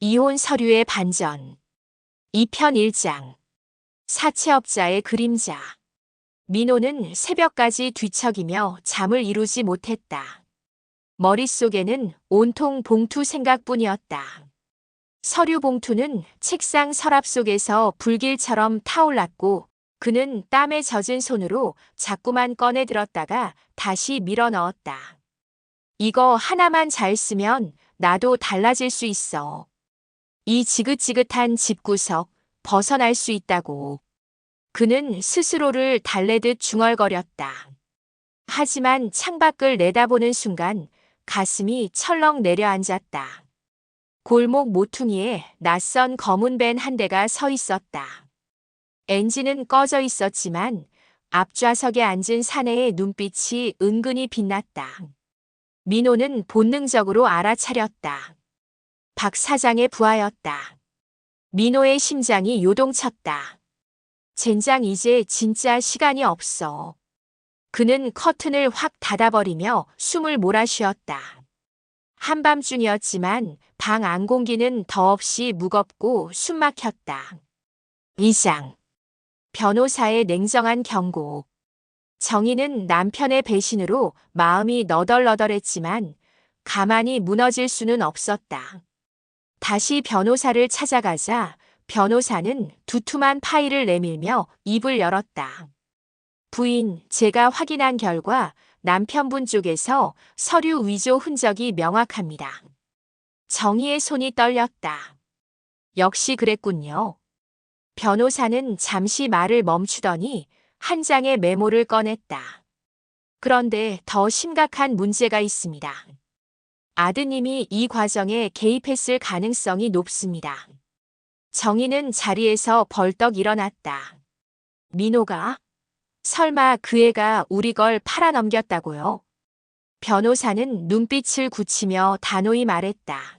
이혼 서류의 반전. 2편 1장. 사채업자의 그림자. 민호는 새벽까지 뒤척이며 잠을 이루지 못했다. 머릿속에는 온통 봉투 생각뿐이었다. 서류 봉투는 책상 서랍 속에서 불길처럼 타올랐고 그는 땀에 젖은 손으로 자꾸만 꺼내 들었다가 다시 밀어 넣었다. 이거 하나만 잘 쓰면 나도 달라질 수 있어. 이 지긋지긋한 집구석 벗어날 수 있다고. 그는 스스로를 달래듯 중얼거렸다. 하지만 창밖을 내다보는 순간 가슴이 철렁 내려앉았다. 골목 모퉁이에 낯선 검은 밴한 대가 서 있었다. 엔진은 꺼져 있었지만 앞좌석에 앉은 사내의 눈빛이 은근히 빛났다. 민호는 본능적으로 알아차렸다. 박 사장의 부하였다. 민호의 심장이 요동쳤다. 젠장 이제 진짜 시간이 없어. 그는 커튼을 확 닫아버리며 숨을 몰아쉬었다. 한밤중이었지만 방 안 공기는 더없이 무겁고 숨막혔다. 이상. 변호사의 냉정한 경고. 정희는 남편의 배신으로 마음이 너덜너덜했지만 가만히 무너질 수는 없었다. 다시 변호사를 찾아가자 변호사는 두툼한 파일을 내밀며 입을 열었다. 부인, 제가 확인한 결과 남편분 쪽에서 서류 위조 흔적이 명확합니다. 정희의 손이 떨렸다. 역시 그랬군요. 변호사는 잠시 말을 멈추더니 한 장의 메모를 꺼냈다. 그런데 더 심각한 문제가 있습니다. 아드님이 이 과정에 개입했을 가능성이 높습니다. 정희는 자리에서 벌떡 일어났다. 민호가? 설마 그 애가 우리 걸 팔아넘겼다고요? 변호사는 눈빛을 굳히며 단호히 말했다.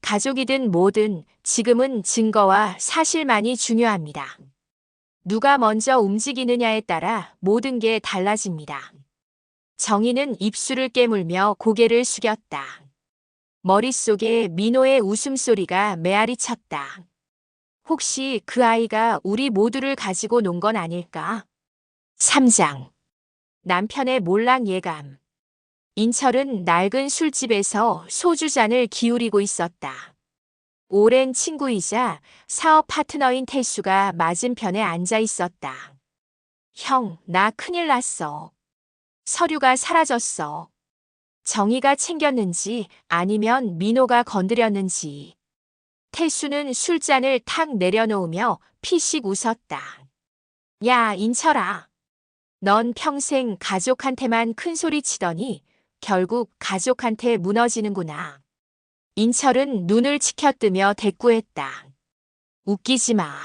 가족이든 뭐든 지금은 증거와 사실만이 중요합니다. 누가 먼저 움직이느냐에 따라 모든 게 달라집니다. 정희는 입술을 깨물며 고개를 숙였다. 머릿속에 민호의 웃음소리가 메아리 쳤다. 혹시 그 아이가 우리 모두를 가지고 논 건 아닐까? 3장. 남편의 몰락 예감. 인철은 낡은 술집에서 소주잔을 기울이고 있었다. 오랜 친구이자 사업 파트너인 태수가 맞은편에 앉아 있었다. 형, 나 큰일 났어. 서류가 사라졌어. 정희가 챙겼는지 아니면 민호가 건드렸는지. 태수는 술잔을 탁 내려놓으며 피식 웃었다. 야, 인철아. 넌 평생 가족한테만 큰 소리 치더니 결국 가족한테 무너지는구나. 인철은 눈을 치켜뜨며 대꾸했다. 웃기지 마.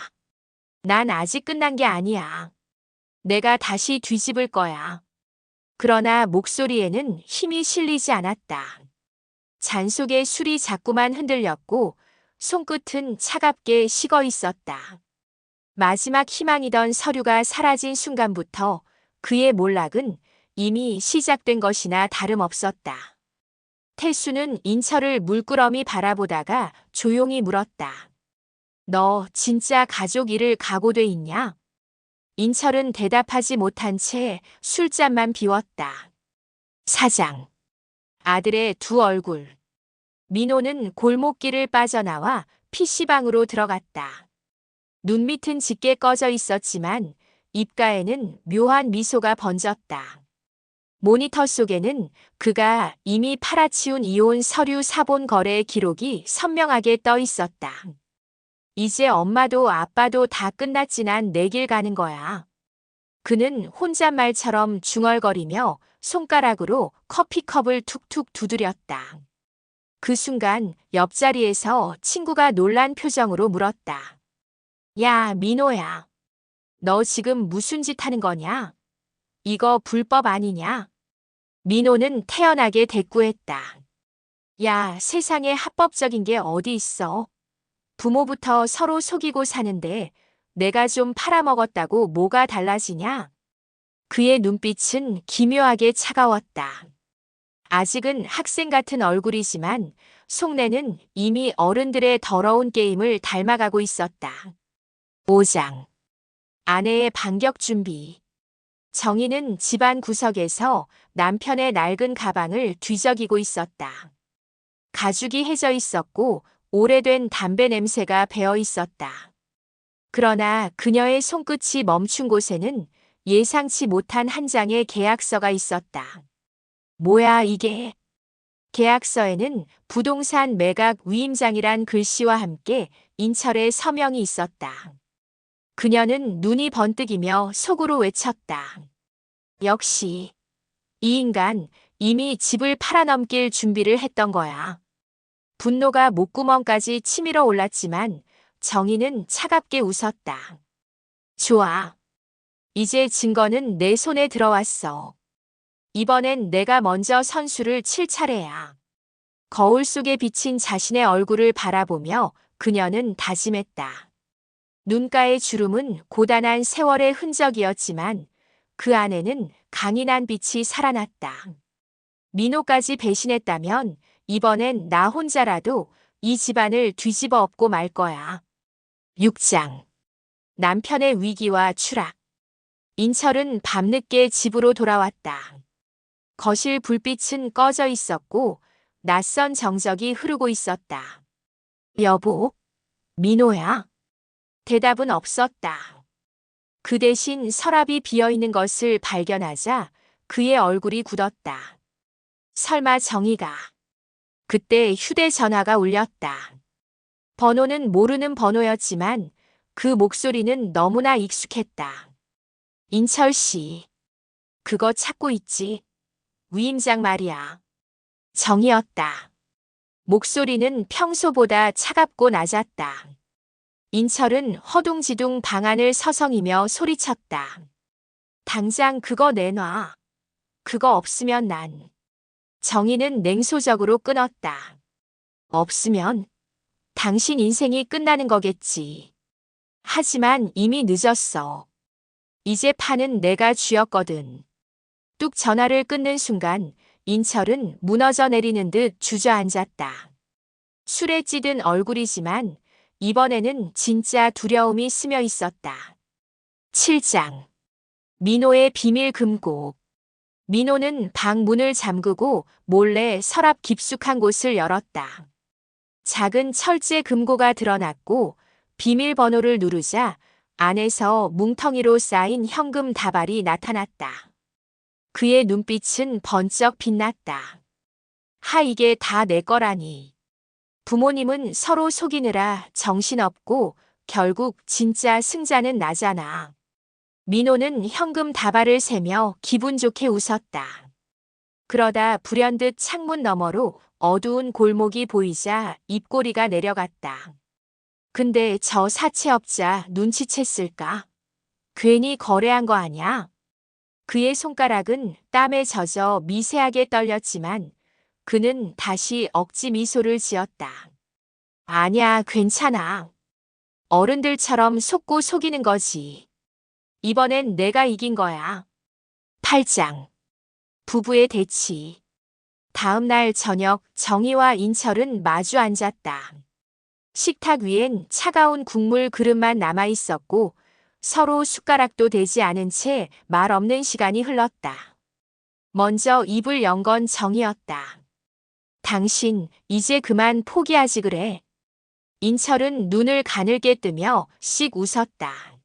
난 아직 끝난 게 아니야. 내가 다시 뒤집을 거야. 그러나 목소리에는 힘이 실리지 않았다. 잔 속의 술이 자꾸만 흔들렸고 손끝은 차갑게 식어 있었다. 마지막 희망이던 서류가 사라진 순간부터 그의 몰락은 이미 시작된 것이나 다름없었다. 태수는 인철을 물끄러미 바라보다가 조용히 물었다. 너 진짜 가족 일을 각오돼 있냐? 인철은 대답하지 못한 채 술잔만 비웠다. 사장. 아들의 두 얼굴. 민호는 골목길을 빠져나와 PC방으로 들어갔다. 눈 밑은 짙게 꺼져 있었지만 입가에는 묘한 미소가 번졌다. 모니터 속에는 그가 이미 팔아치운 이혼 서류 사본 거래의 기록이 선명하게 떠 있었다. 이제 엄마도 아빠도 다 끝났지난 내 길 가는 거야. 그는 혼잣말처럼 중얼거리며 손가락으로 커피컵을 툭툭 두드렸다. 그 순간 옆자리에서 친구가 놀란 표정으로 물었다. 야, 민호야. 너 지금 무슨 짓 하는 거냐? 이거 불법 아니냐? 민호는 태연하게 대꾸했다. 야, 세상에 합법적인 게 어디 있어? 부모부터 서로 속이고 사는데 내가 좀 팔아먹었다고 뭐가 달라지냐? 그의 눈빛은 기묘하게 차가웠다. 아직은 학생 같은 얼굴이지만 속내는 이미 어른들의 더러운 게임을 닮아가고 있었다. 5장. 아내의 반격 준비. 정희는 집안 구석에서 남편의 낡은 가방을 뒤적이고 있었다. 가죽이 해져 있었고 오래된 담배 냄새가 배어 있었다. 그러나 그녀의 손끝이 멈춘 곳에는 예상치 못한 한 장의 계약서가 있었다. 뭐야 이게? 계약서에는 부동산 매각 위임장이란 글씨와 함께 인철의 서명이 있었다. 그녀는 눈이 번뜩이며 속으로 외쳤다. 역시 이 인간 이미 집을 팔아넘길 준비를 했던 거야. 분노가 목구멍까지 치밀어 올랐지만 정희는 차갑게 웃었다. 좋아. 이제 증거는 내 손에 들어왔어. 이번엔 내가 먼저 선수를 칠 차례야. 거울 속에 비친 자신의 얼굴을 바라보며 그녀는 다짐했다. 눈가의 주름은 고단한 세월의 흔적이었지만 그 안에는 강인한 빛이 살아났다. 민호까지 배신했다면 이번엔 나 혼자라도 이 집안을 뒤집어 엎고 말 거야. 6장. 남편의 위기와 추락. 인철은 밤늦게 집으로 돌아왔다. 거실 불빛은 꺼져 있었고 낯선 정적이 흐르고 있었다. 여보, 민호야. 대답은 없었다. 그 대신 서랍이 비어 있는 것을 발견하자 그의 얼굴이 굳었다. 설마 정희가. 그때 휴대전화가 울렸다. 번호는 모르는 번호였지만 그 목소리는 너무나 익숙했다. 인철 씨. 그거 찾고 있지. 위임장 말이야. 정이었다. 목소리는 평소보다 차갑고 낮았다. 인철은 허둥지둥 방안을 서성이며 소리쳤다. 당장 그거 내놔. 그거 없으면 난. 정희는 냉소적으로 끊었다. 없으면 당신 인생이 끝나는 거겠지. 하지만 이미 늦었어. 이제 판은 내가 쥐었거든. 뚝 전화를 끊는 순간 인철은 무너져 내리는 듯 주저앉았다. 술에 찌든 얼굴이지만 이번에는 진짜 두려움이 스며 있었다. 7장. 민호의 비밀 금고. 민호는 방 문을 잠그고 몰래 서랍 깊숙한 곳을 열었다. 작은 철제 금고가 드러났고 비밀번호를 누르자 안에서 뭉텅이로 쌓인 현금 다발이 나타났다. 그의 눈빛은 번쩍 빛났다. 하 이게 다 내 거라니. 부모님은 서로 속이느라 정신없고 결국 진짜 승자는 나잖아. 민호는 현금 다발을 세며 기분 좋게 웃었다. 그러다 불현듯 창문 너머로 어두운 골목이 보이자 입꼬리가 내려갔다. 근데 저 사채업자 눈치챘을까? 괜히 거래한 거 아냐? 그의 손가락은 땀에 젖어 미세하게 떨렸지만 그는 다시 억지 미소를 지었다. 아냐, 괜찮아. 어른들처럼 속고 속이는 거지. 이번엔 내가 이긴 거야. 8장. 부부의 대치. 다음 날 저녁 정희와 인철은 마주 앉았다. 식탁 위엔 차가운 국물 그릇만 남아 있었고 서로 숟가락도 대지 않은 채 말 없는 시간이 흘렀다. 먼저 입을 연 건 정이었다. 당신 이제 그만 포기하지 그래. 인철은 눈을 가늘게 뜨며 씩 웃었다.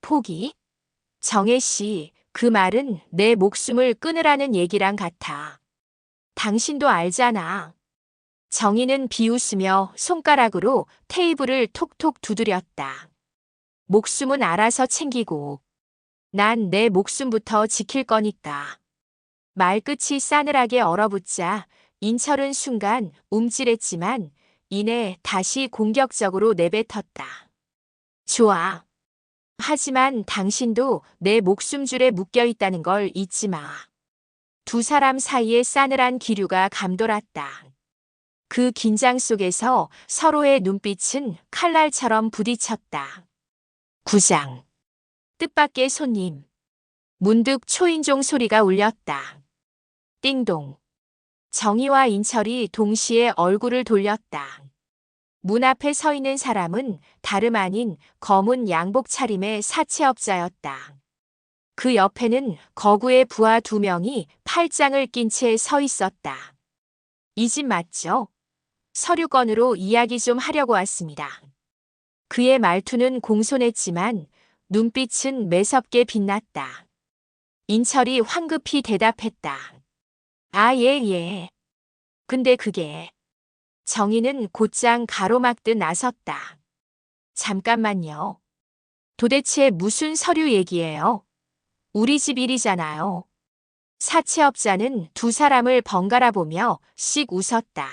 포기? 정혜 씨, 그 말은 내 목숨을 끊으라는 얘기랑 같아. 당신도 알잖아. 정희는 비웃으며 손가락으로 테이블을 톡톡 두드렸다. 목숨은 알아서 챙기고, 난 내 목숨부터 지킬 거니까. 말끝이 싸늘하게 얼어붙자 인철은 순간 움찔했지만 이내 다시 공격적으로 내뱉었다. 좋아. 하지만 당신도 내 목숨줄에 묶여 있다는 걸 잊지 마. 두 사람 사이에 싸늘한 기류가 감돌았다. 그 긴장 속에서 서로의 눈빛은 칼날처럼 부딪혔다. 9장. 뜻밖의 손님. 문득 초인종 소리가 울렸다. 띵동. 정희와 인철이 동시에 얼굴을 돌렸다. 문 앞에 서 있는 사람은 다름 아닌 검은 양복 차림의 사채업자였다. 그 옆에는 거구의 부하 두 명이 팔짱을 낀 채 서 있었다. 이 집 맞죠? 서류건으로 이야기 좀 하려고 왔습니다. 그의 말투는 공손했지만 눈빛은 매섭게 빛났다. 인철이 황급히 대답했다. 아, 예, 예. 근데 그게 정희는 곧장 가로막듯 나섰다. 잠깐만요. 도대체 무슨 서류 얘기예요? 우리 집 일이잖아요. 사채업자는 두 사람을 번갈아 보며 씩 웃었다.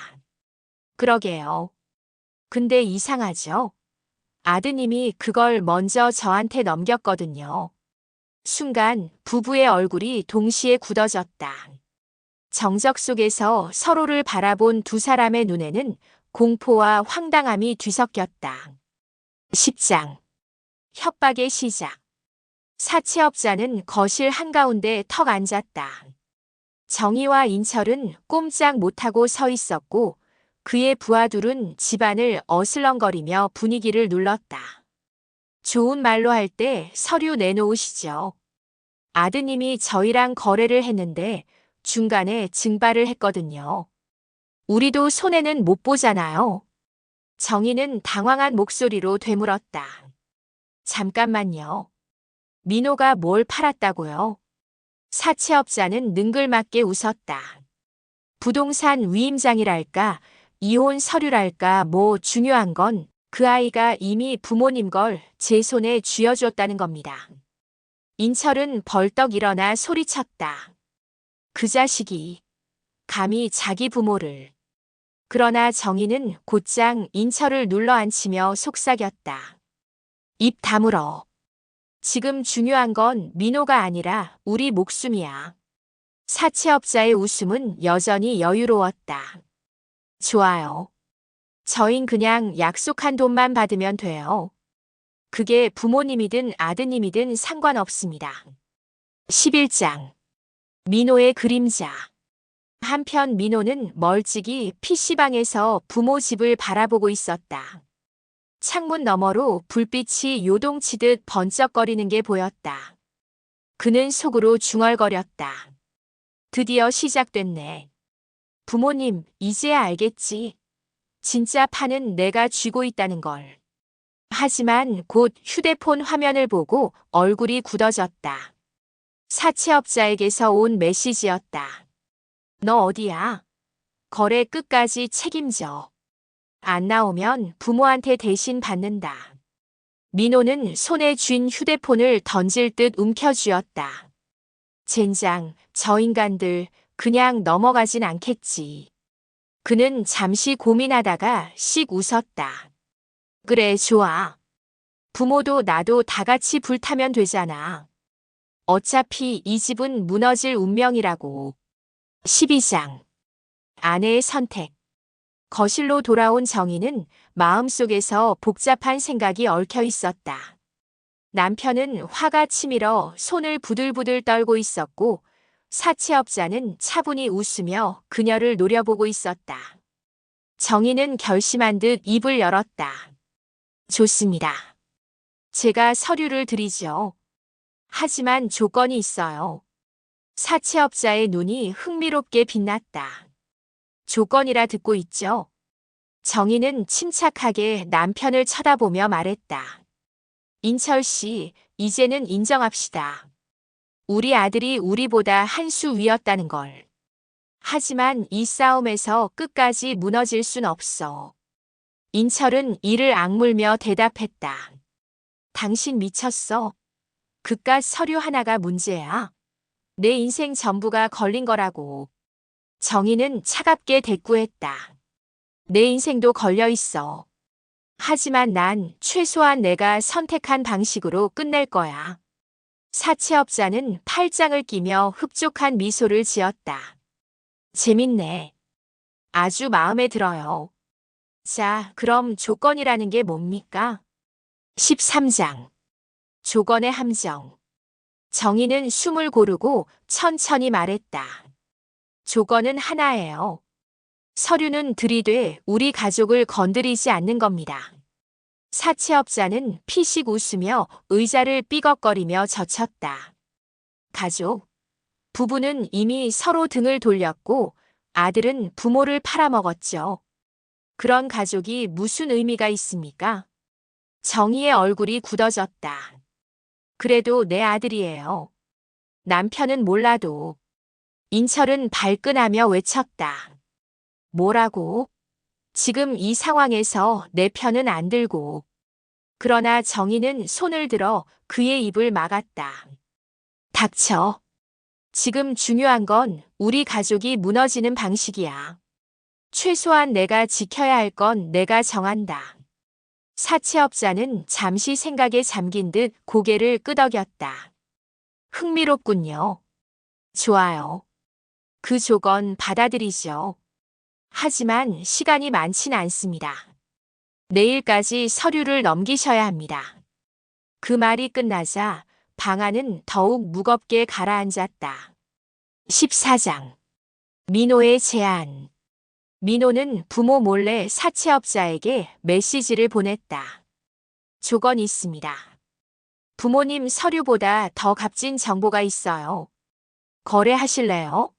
그러게요. 근데 이상하죠? 아드님이 그걸 먼저 저한테 넘겼거든요. 순간 부부의 얼굴이 동시에 굳어졌다. 정적 속에서 서로를 바라본 두 사람의 눈에는 공포와 황당함이 뒤섞였다. 10장. 협박의 시작. 사채업자는 거실 한가운데 턱 앉았다. 정희와 인철은 꼼짝 못하고 서 있었고 그의 부하둘은 집안을 어슬렁거리며 분위기를 눌렀다. 좋은 말로 할 때 서류 내놓으시죠. 아드님이 저희랑 거래를 했는데 중간에 증발을 했거든요. 우리도 손해는 못 보잖아요. 정희는 당황한 목소리로 되물었다. 잠깐만요. 민호가 뭘 팔았다고요? 사채업자는 능글맞게 웃었다. 부동산 위임장이랄까, 이혼 서류랄까, 뭐 중요한 건 그 아이가 이미 부모님 걸 제 손에 쥐어줬다는 겁니다. 인철은 벌떡 일어나 소리쳤다. 그 자식이 감히 자기 부모를. 그러나 정희는 곧장 인철을 눌러앉히며 속삭였다. 입 다물어. 지금 중요한 건 민호가 아니라 우리 목숨이야. 사채업자의 웃음은 여전히 여유로웠다. 좋아요. 저흰 그냥 약속한 돈만 받으면 돼요. 그게 부모님이든 아드님이든 상관없습니다. 11장. 민호의 그림자. 한편 민호는 멀찍이 PC방에서 부모 집을 바라보고 있었다. 창문 너머로 불빛이 요동치듯 번쩍거리는 게 보였다. 그는 속으로 중얼거렸다. 드디어 시작됐네. 부모님, 이제야 알겠지. 진짜 판은 내가 쥐고 있다는 걸. 하지만 곧 휴대폰 화면을 보고 얼굴이 굳어졌다. 사채업자에게서 온 메시지였다. 너 어디야? 거래 끝까지 책임져. 안 나오면 부모한테 대신 받는다. 민호는 손에 쥔 휴대폰을 던질 듯 움켜쥐었다. 젠장, 저 인간들 그냥 넘어가진 않겠지. 그는 잠시 고민하다가 씩 웃었다. 그래, 좋아. 부모도 나도 다 같이 불타면 되잖아. 어차피 이 집은 무너질 운명이라고. 12장. 아내의 선택. 거실로 돌아온 정희는 마음속에서 복잡한 생각이 얽혀 있었다. 남편은 화가 치밀어 손을 부들부들 떨고 있었고 사채업자는 차분히 웃으며 그녀를 노려보고 있었다. 정희는 결심한 듯 입을 열었다. 좋습니다. 제가 서류를 드리죠. 하지만 조건이 있어요. 사채업자의 눈이 흥미롭게 빛났다. 조건이라 듣고 있죠. 정희는 침착하게 남편을 쳐다보며 말했다. 인철 씨, 이제는 인정합시다. 우리 아들이 우리보다 한 수 위였다는 걸. 하지만 이 싸움에서 끝까지 무너질 순 없어. 인철은 이를 악물며 대답했다. 당신 미쳤어. 그깟 서류 하나가 문제야. 내 인생 전부가 걸린 거라고. 정희는 차갑게 대꾸했다. 내 인생도 걸려 있어. 하지만 난 최소한 내가 선택한 방식으로 끝낼 거야. 사채업자는 팔짱을 끼며 흡족한 미소를 지었다. 재밌네. 아주 마음에 들어요. 자, 그럼 조건이라는 게 뭡니까? 13장. 조건의 함정. 정의는 숨을 고르고 천천히 말했다. 조건은 하나예요. 서류는 들이되 우리 가족을 건드리지 않는 겁니다. 사채업자는 피식 웃으며 의자를 삐걱거리며 젖혔다. 가족. 부부는 이미 서로 등을 돌렸고 아들은 부모를 팔아먹었죠. 그런 가족이 무슨 의미가 있습니까? 정희의 얼굴이 굳어졌다. 그래도 내 아들이에요. 남편은 몰라도. 인철은 발끈하며 외쳤다. 뭐라고? 지금 이 상황에서 내 편은 안 들고. 그러나 정희는 손을 들어 그의 입을 막았다. 닥쳐. 지금 중요한 건 우리 가족이 무너지는 방식이야. 최소한 내가 지켜야 할 건 내가 정한다. 사채업자는 잠시 생각에 잠긴 듯 고개를 끄덕였다. 흥미롭군요. 좋아요. 그 조건 받아들이죠. 하지만 시간이 많진 않습니다. 내일까지 서류를 넘기셔야 합니다. 그 말이 끝나자 방안은 더욱 무겁게 가라앉았다. 14장 민호의 제안 민호는 부모 몰래 사채업자에게 메시지를 보냈다. 조건이 있습니다. 부모님 서류보다 더 값진 정보가 있어요. 거래하실래요?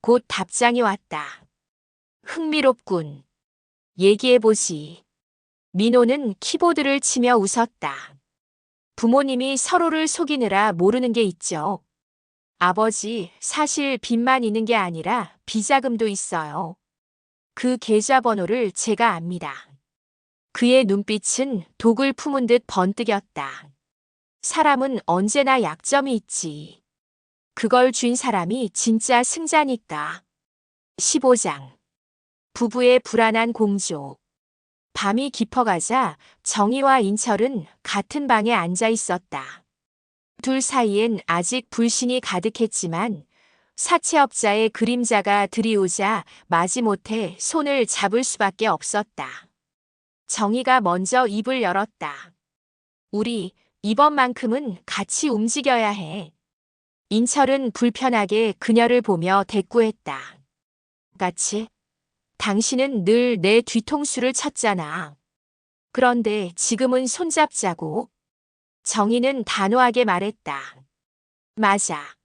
곧 답장이 왔다. 흥미롭군. 얘기해보지. 민호는 키보드를 치며 웃었다. 부모님이 서로를 속이느라 모르는 게 있죠. 아버지, 사실 빚만 있는 게 아니라 비자금도 있어요. 그 계좌번호를 제가 압니다. 그의 눈빛은 독을 품은 듯 번뜩였다. 사람은 언제나 약점이 있지. 그걸 준 사람이 진짜 승자니까. 15장. 부부의 불안한 공조. 밤이 깊어가자 정희와 인철은 같은 방에 앉아 있었다. 둘 사이엔 아직 불신이 가득했지만 사채업자의 그림자가 들이오자 마지못해 손을 잡을 수밖에 없었다. 정희가 먼저 입을 열었다. 우리 이번만큼은 같이 움직여야 해. 인철은 불편하게 그녀를 보며 대꾸했다. 같이? 당신은 늘 내 뒤통수를 쳤잖아. 그런데 지금은 손잡자고. 정희는 단호하게 말했다. 맞아.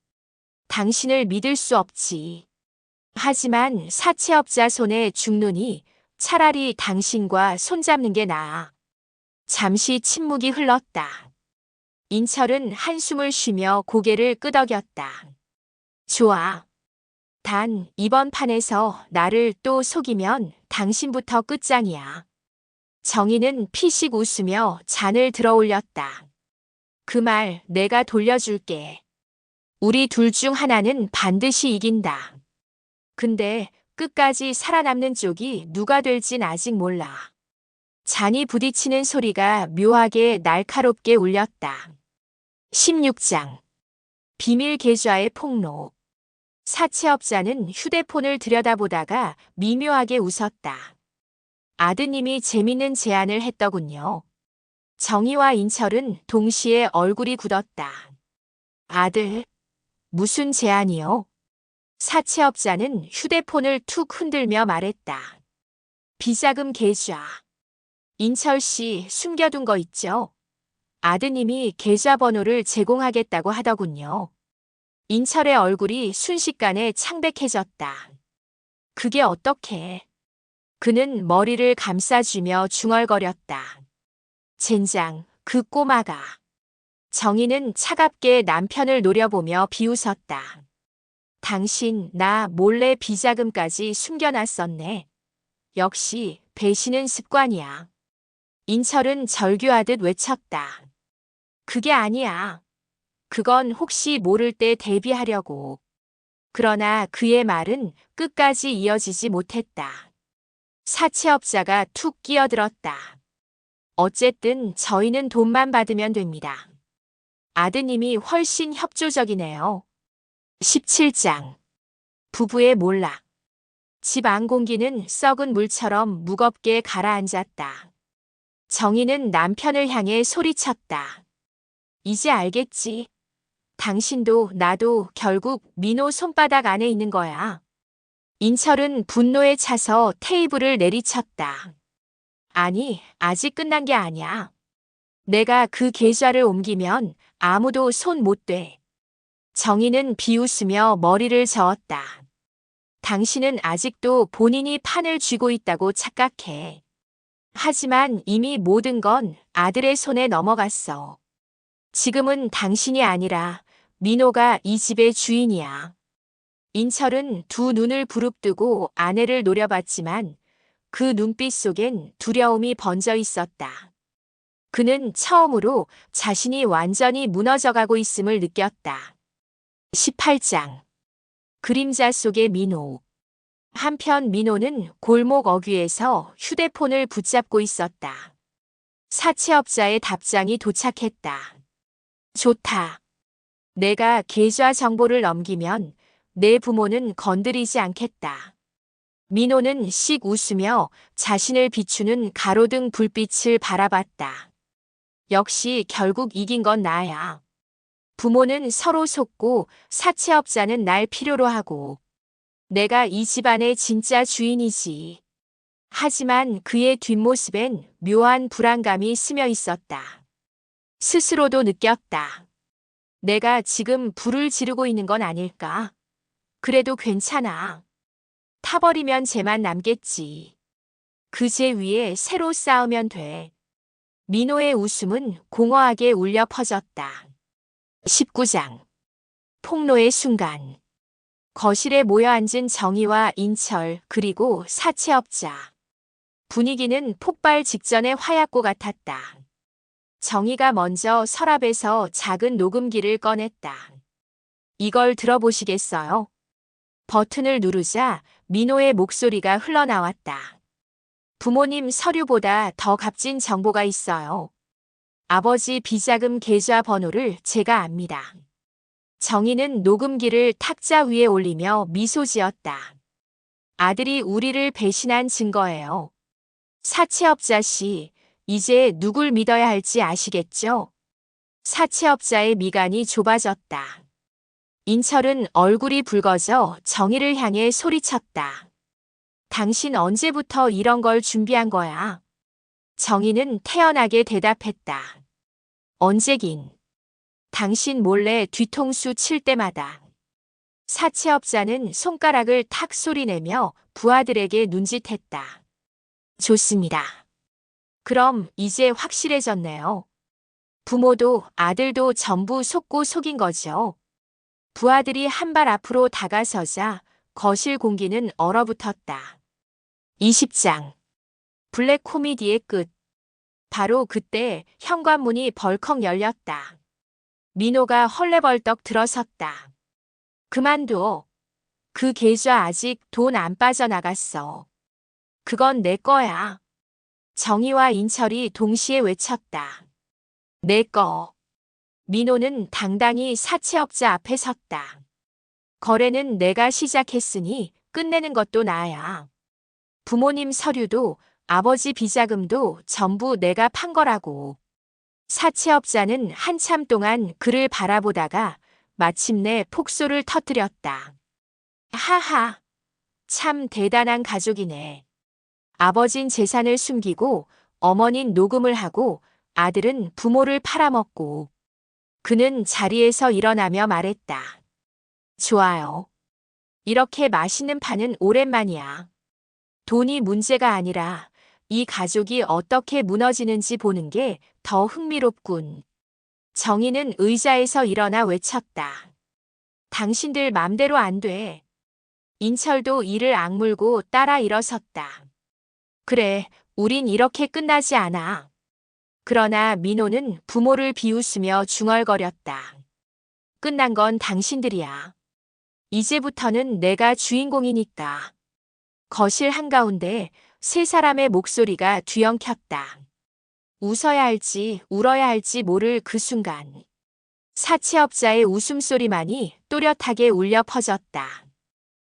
당신을 믿을 수 없지. 하지만 사채업자 손에 죽느니 차라리 당신과 손잡는 게 나아. 잠시 침묵이 흘렀다. 인철은 한숨을 쉬며 고개를 끄덕였다. 좋아. 단 이번 판에서 나를 또 속이면 당신부터 끝장이야. 정희는 피식 웃으며 잔을 들어 올렸다. 그 말 내가 돌려줄게. 우리 둘 중 하나는 반드시 이긴다. 근데 끝까지 살아남는 쪽이 누가 될진 아직 몰라. 잔이 부딪히는 소리가 묘하게 날카롭게 울렸다. 16장 비밀 계좌의 폭로 사채업자는 휴대폰을 들여다보다가 미묘하게 웃었다. 아드님이 재밌는 제안을 했더군요. 정희와 인철은 동시에 얼굴이 굳었다. 아들, 무슨 제안이요? 사채업자는 휴대폰을 툭 흔들며 말했다. 비자금 계좌. 인철 씨 숨겨둔 거 있죠? 아드님이 계좌번호를 제공하겠다고 하더군요. 인철의 얼굴이 순식간에 창백해졌다. 그게 어떻게? 그는 머리를 감싸주며 중얼거렸다. 젠장, 그 꼬마가. 정희는 차갑게 남편을 노려보며 비웃었다. 당신, 나 몰래 비자금까지 숨겨놨었네. 역시 배신은 습관이야. 인철은 절규하듯 외쳤다. 그게 아니야. 그건 혹시 모를 때 대비하려고. 그러나 그의 말은 끝까지 이어지지 못했다. 사채업자가 툭 끼어들었다. 어쨌든 저희는 돈만 받으면 됩니다. 아드님이 훨씬 협조적이네요. 17장. 부부의 몰락. 집 안 공기는 썩은 물처럼 무겁게 가라앉았다. 정희는 남편을 향해 소리쳤다. 이제 알겠지. 당신도 나도 결국 민호 손바닥 안에 있는 거야. 인철은 분노에 차서 테이블을 내리쳤다. 아니, 아직 끝난 게 아니야. 내가 그 계좌를 옮기면 아무도 손 못 대. 정희는 비웃으며 머리를 저었다. 당신은 아직도 본인이 판을 쥐고 있다고 착각해. 하지만 이미 모든 건 아들의 손에 넘어갔어. 지금은 당신이 아니라 민호가 이 집의 주인이야. 인철은 두 눈을 부릅뜨고 아내를 노려봤지만 그 눈빛 속엔 두려움이 번져 있었다. 그는 처음으로 자신이 완전히 무너져가고 있음을 느꼈다. 18장 그림자 속의 민호 한편 민호는 골목 어귀에서 휴대폰을 붙잡고 있었다. 사채업자의 답장이 도착했다. 좋다. 내가 계좌 정보를 넘기면 내 부모는 건드리지 않겠다. 민호는 씩 웃으며 자신을 비추는 가로등 불빛을 바라봤다. 역시 결국 이긴 건 나야. 부모는 서로 속고 사채업자는 날 필요로 하고 내가 이 집안의 진짜 주인이지. 하지만 그의 뒷모습엔 묘한 불안감이 스며 있었다. 스스로도 느꼈다. 내가 지금 불을 지르고 있는 건 아닐까? 그래도 괜찮아. 타버리면 쟤만 남겠지. 그쟤 위에 새로 쌓으면 돼. 민호의 웃음은 공허하게 울려 퍼졌다. 19장 폭로의 순간 거실에 모여 앉은 정희와 인철 그리고 사채업자 분위기는 폭발 직전의 화약고 같았다. 정희가 먼저 서랍에서 작은 녹음기를 꺼냈다. 이걸 들어보시겠어요? 버튼을 누르자 민호의 목소리가 흘러나왔다. 부모님 서류보다 더 값진 정보가 있어요. 아버지 비자금 계좌 번호를 제가 압니다. 정희는 녹음기를 탁자 위에 올리며 미소 지었다. 아들이 우리를 배신한 증거예요. 사채업자 씨, 이제 누굴 믿어야 할지 아시겠죠? 사채업자의 미간이 좁아졌다. 인철은 얼굴이 붉어져 정희를 향해 소리쳤다. 당신 언제부터 이런 걸 준비한 거야? 정희는 태연하게 대답했다. 언제긴. 당신 몰래 뒤통수 칠 때마다. 사채업자는 손가락을 탁 소리내며 부하들에게 눈짓했다. 좋습니다. 그럼 이제 확실해졌네요. 부모도 아들도 전부 속고 속인 거죠. 부하들이 한 발 앞으로 다가서자 거실 공기는 얼어붙었다. 20장 블랙 코미디의 끝 바로 그때 현관문이 벌컥 열렸다. 민호가 헐레벌떡 들어섰다. 그만둬. 그 계좌 아직 돈 안 빠져나갔어. 그건 내 거야. 정희와 인철이 동시에 외쳤다. 내 거. 민호는 당당히 사채업자 앞에 섰다. 거래는 내가 시작했으니 끝내는 것도 나야. 부모님 서류도 아버지 비자금도 전부 내가 판 거라고. 사채업자는 한참 동안 그를 바라보다가 마침내 폭소를 터뜨렸다. 하하, 참 대단한 가족이네. 아버진 재산을 숨기고 어머닌 녹음을 하고 아들은 부모를 팔아먹고 그는 자리에서 일어나며 말했다. 좋아요. 이렇게 맛있는 파는 오랜만이야. 돈이 문제가 아니라 이 가족이 어떻게 무너지는지 보는 게 더 흥미롭군. 정희는 의자에서 일어나 외쳤다. 당신들 맘대로 안 돼. 인철도 이를 악물고 따라 일어섰다. 그래, 우린 이렇게 끝나지 않아. 그러나 민호는 부모를 비웃으며 중얼거렸다. 끝난 건 당신들이야. 이제부터는 내가 주인공이니까. 거실 한가운데 세 사람의 목소리가 뒤엉켰다. 웃어야 할지 울어야 할지 모를 그 순간. 사채업자의 웃음소리만이 또렷하게 울려 퍼졌다.